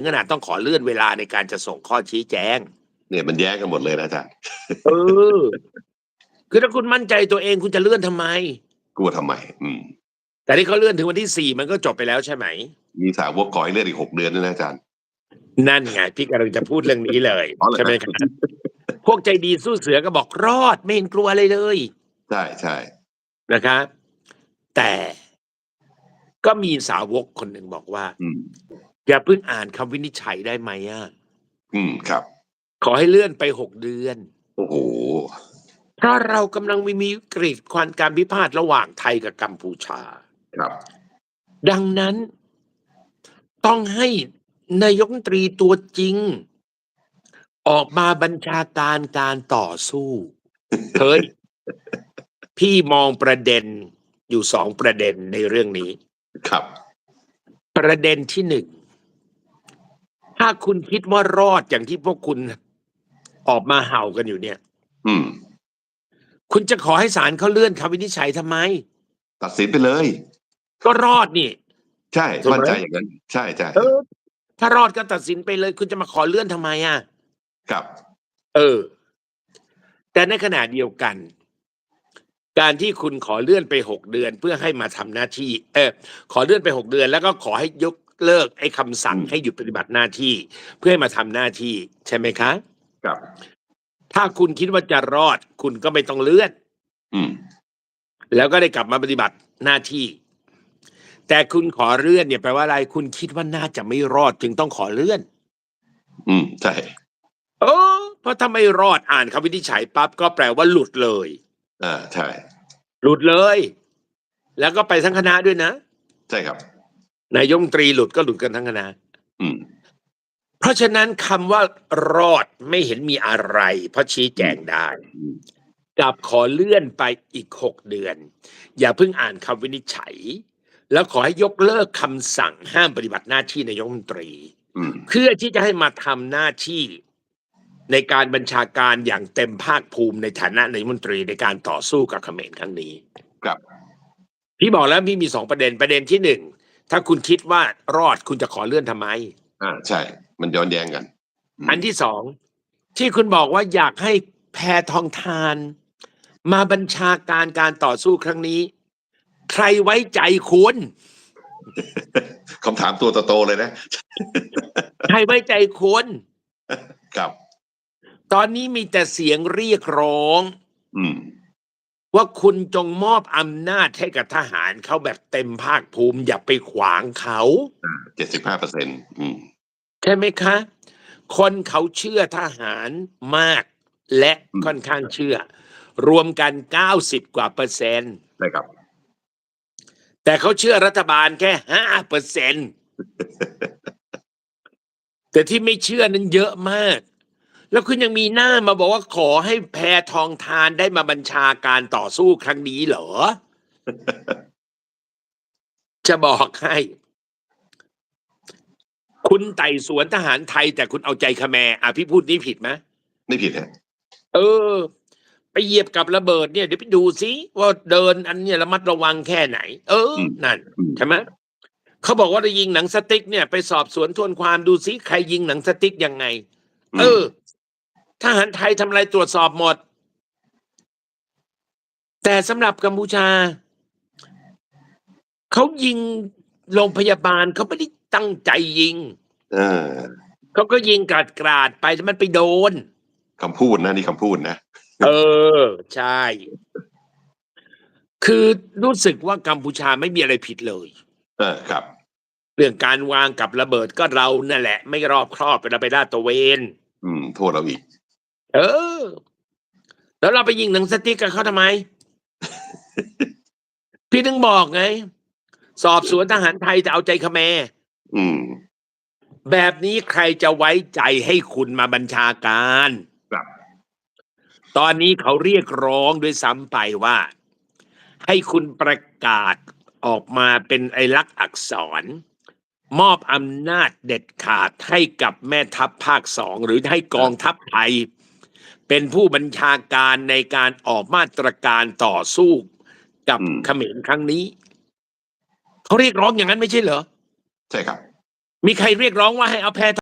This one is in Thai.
ถึงขนาดต้องขอเลื่อนเวลาในการจะส่งข้อชี้แจง เนี่ยมันแย้งกันหมดเลยนะอาจารย์เออ คือถ้าคุณมั่นใจตัวเองคุณจะเลื่อนทำไม กลัวทำไม อืม แต่ที่เขาเลื่อนถึงวันที่สี่มันก็จบไปแล้วใช่ไหม มีสาวกขอให้เลื่อนอีกหกเดือนด้วยนะอาจารย์ นั่นไงพี่กำลังจะพูดเรื่องนี้เลยอ๋อเหรอใช่ไหมครับพวกใจดีสู้เสือก็บอกรอดไม่เห็นกลัวอะไรเลยใช่ใช่นะครับแต่ก็มีสาวกคนหนึ่งบอกว่า อืม อย่าเพิ่งอ่านคำวินิจฉัยได้ไหมอะอืมครับ ขอให้เลื่อนไปหกเดือน โอ้โหเพราะเรากำลังมีวิกฤตความการพิพาทระหว่างไทยกับกัมพูชา ครับ ดังนั้น ต้องให้นายกรัฐมนตรีตัวจริง ออกมาบัญชาการการต่อสู้เฮ้ยพี่มองประเด็นอยู่สองประเด็นในเรื่องนี้ ครับ ประเด็นที่หนึ่ง ถ้าคุณคิดว่ารอดอย่างที่พวกคุณออกมาเห่ากันอยู่เนี่ย อืม คุณจะขอให้ศาลเขาเลื่อนคำวินิจฉัยทำไม ตัดสินไปเลย ก็รอดนี่ ใช่ถูกไหม มั่นใจอย่างนั้น ใช่ใช่เออ ถ้ารอดก็ตัดสินไปเลย คุณจะมาขอเลื่อนทำไมอะ ครับ เออ แต่ในขณะเดียวกัน การที่คุณขอเลื่อนไปหกเดือน เพื่อให้มาทำหน้าที่ เออขอเลื่อนไปหกเดือน แล้วก็ขอให้ยก เลิกไอ้คำสั่งอืมให้หยุดปฏิบัติหน้าที่ เพื่อให้มาทำหน้าที่ใช่ไหมคะ ครับ ถ้าคุณคิดว่าจะรอด คุณก็ไม่ต้องเลื่อน อืม แล้วก็ได้กลับมาปฏิบัติหน้าที่ แต่คุณขอเลื่อนเนี่ยแปลว่าอะไร คุณคิดว่าน่าจะไม่รอดจึงต้องขอเลื่อน อืม ใช่เออเพราะถ้าไม่รอดอ่านคำวินิจฉัยปั๊บก็แปลว่าหลุดเลย อ่า ใช่ หลุดเลย แล้วก็ไปทั้งคณะด้วยนะ ใช่ครับ นายกรัฐมนตรีหลุดก็หลุดกันทั้งคณะอืมเพราะฉะนั้นคำว่ารอดไม่เห็นมีอะไร เพราะชี้แจงได้อืมกับขอเลื่อนไปอีกหกเดือน อย่าเพิ่งอ่านคำวินิจฉัย แล้วขอให้ยกเลิกคำสั่งห้ามปฏิบัติหน้าที่นายกรัฐมนตรีอืมเพื่อที่จะให้มาทำหน้าที่ในการบัญชาการอย่างเต็มภาคภูมิในฐานะนายกรัฐมนตรีในการต่อสู้กับเขมรครั้งนี้ ครับ พี่บอกแล้วพี่มีสองประเด็นประเด็นที่หนึ่ง ถ้าคุณคิดว่ารอดคุณจะขอเลื่อนทำไม อ่าใช่ มันย้อนแย้งกันมอันที่สองที่คุณบอกว่าอยากให้แพทองทาน มาบัญชาการการต่อสู้ครั้งนี้ ใครไว้ใจคุณ คำถามตัวโตๆเลยนะ ใครไว้ใจคุณ ครับ ตอนนี้มีแต่เสียงเรียกร้อง อืม ว่าคุณจงมอบอำนาจให้กับทหารเขาแบบเต็มภาคภูมิ อย่าไปขวางเขาเจ็ดสิบห้าเปอร์เซ็นต์อืมใช่ไหมคะ คนเขาเชื่อทหารมากและค่อนข้างเชื่อ รวมกัน90กว่าเปอร์เซ็นต์ใช่ครับ แต่เขาเชื่อรัฐบาลแค่ห้าเปอร์เซ็นต์แต่ที่ไม่เชื่อนั้นเยอะมาก แล้วคุณยังมีหน้ามาบอกว่าขอให้แพทองทานได้มาบัญชาการต่อสู้ครั้งนี้เหรอ จะบอกให้ คุณไต่สวนทหารไทย แต่คุณเอาใจคแมร์อะพี่พูดนี้ผิดไหมไม่ผิดฮะเออ ไปเหยียบกับระเบิดเนี่ยเดี๋ยวไปดูซิว่าเดินอันเนี้ยระมัดระวังแค่ไหน เออ นั่นอืมใช่ไหมเขาบอกว่าจะยิงหนังสติ๊กเนี่ยไปสอบสวนทวนความดูซิใครยิงหนังสติ๊กยังไง เออ ทหารไทยทำอะไรตรวจสอบหมด แต่สำหรับกัมพูชา เขายิงโรงพยาบาลเขาไม่ได้ตั้งใจยิง เออเขาก็ยิงกราดกราดๆไปแล้วมันไปโดน คำพูดนะนี่คำพูดนะ เออ ใช่ คือรู้สึกว่ากัมพูชาไม่มีอะไรผิดเลย เออครับ เรื่องการวางกับระเบิดก็เรานั่นแหละ ไม่รอบครอบเวลาไปลาดตระเวน อืม โทษเราอีก เออ แล้วเราไปยิงหนังสติ๊กกับเขาทำไม พี่ถึงบอกไง สอบสวนทหารไทยจะเอาใจเขมรอืม แบบนี้ใครจะไว้ใจให้คุณมาบัญชาการครับ ตอนนี้เขาเรียกร้องด้วยซ้ำไปว่า ให้คุณประกาศออกมาเป็นไอลักษณ์อักษร มอบอำนาจเด็ดขาดให้กับแม่ทัพภาคสองหรือให้กองทัพไทย เป็นผู้บัญชาการในการออกมาตรการต่อสู้กับอืมเขมรครั้งนี้เขาเรียกร้องอย่างนั้นไม่ใช่เหรอ ใช่ครับ มีใครเรียกร้องว่าให้เอาแพ